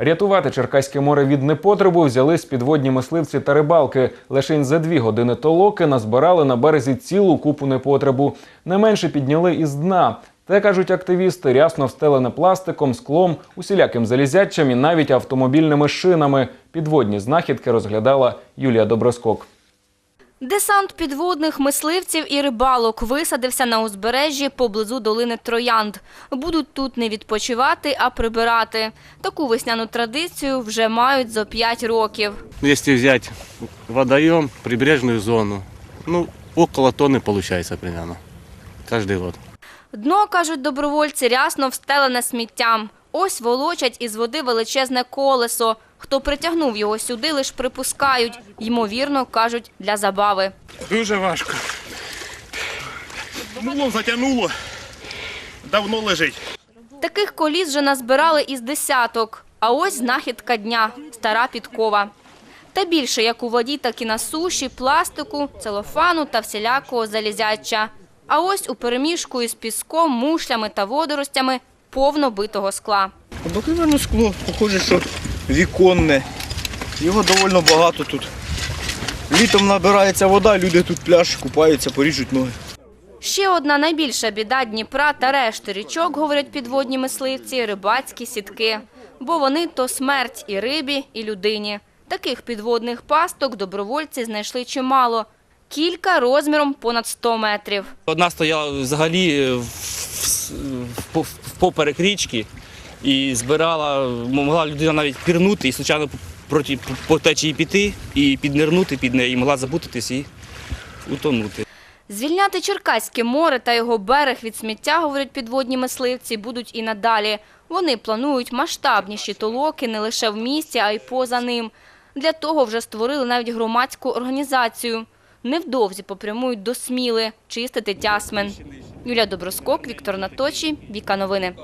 Рятувати Черкаське море від непотребу взялись підводні мисливці та рибалки. Лишень за дві години толоки назбирали на березі цілу купу непотребу. Не менше підняли із дна. Те, кажуть активісти, рясно встелене пластиком, склом, усіляким залізячим і навіть автомобільними шинами. Підводні знахідки розглядала Юлія Доброскок. Десант підводних мисливців і рибалок висадився на узбережжі поблизу долини Троянд. Будуть тут не відпочивати, а прибирати. Таку весняну традицію вже мають зо 5 років. Если взять водоем, прибрежную зону, ну, около тонны получается примерно. Каждый год. Дно, кажуть добровольці, рясно встелене сміттям. Ось волочать із води величезне колесо. Хто притягнув його сюди, лиш припускають. Ймовірно, кажуть, для забави. Дуже важко. Мулом затягнуло. Давно лежить. Таких коліс вже назбирали із десяток. А ось знахідка дня – стара підкова. Та більше як у воді, так і на суші, пластику, целофану та всілякого залізяча. А ось у переміжку із піском, мушлями та водоростями повно битого скла. Обикновенне скло, похоже, що віконне. Його доволі багато тут. Літом набирається вода, люди тут пляж, купаються, поріжуть ноги. Ще одна найбільша біда Дніпра та решти річок, говорять підводні мисливці, рибацькі сітки. Бо вони то смерть і рибі, і людині. Таких підводних пасток добровольці знайшли чимало. Кілька розміром понад 100 метрів. Одна стояла взагалі в- поперек річки і збирала, могла людина навіть пірнути і случайно проти по течії піти і піднирнути під неї, і могла забутитись і утонути. Звільняти Черкаське море та його берег від сміття, говорять підводні мисливці, будуть і надалі. Вони планують масштабніші толоки не лише в місті, а й поза ним. Для того вже створили навіть громадську організацію. Невдовзі попрямують до Сміли чистити тясмен. Юлія Доброскок, Віктор Наточі, Віка Новини.